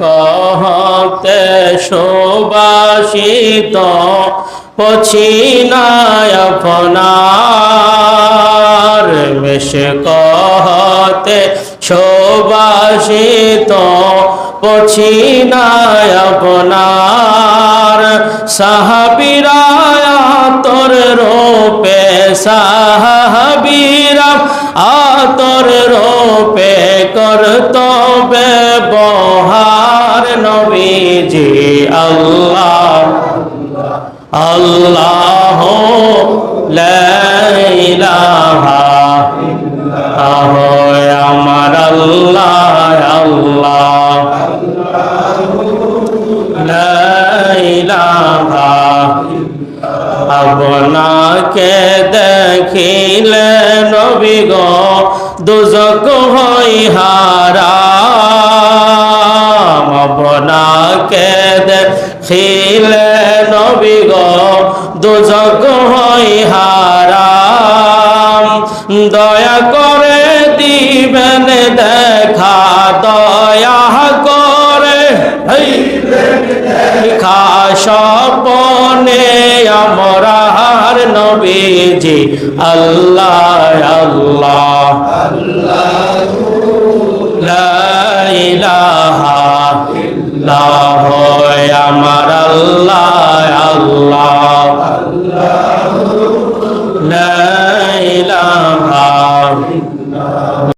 কহতে সুবাসিত পছিনায় কহতে সুবাসিত পছিনায় আপনার সাহাবিরায়া তোর রূপে, সাহাবিরা আতর রূপে করতবে বহার নবীজি আল্লাহ আল্লাহ লা ইলাহা আহ আমার আল্লাহ আল্লাহ লা ইলাহা আপনাকে দেখিলে নবী গো, দুজক হই হারাম আপনাকে দেখিলে নবী গো, দুজক হই হারাম। দয়া করে দিবেন, দেখা দয়া করে। হেই স্বপনে আমরার নবীজি, আল্লাহ আল্লাহ। লা ইলাহা ইল্লাল্লাহ আমার আল্লাহ আল্লাহ। লা ইলাহা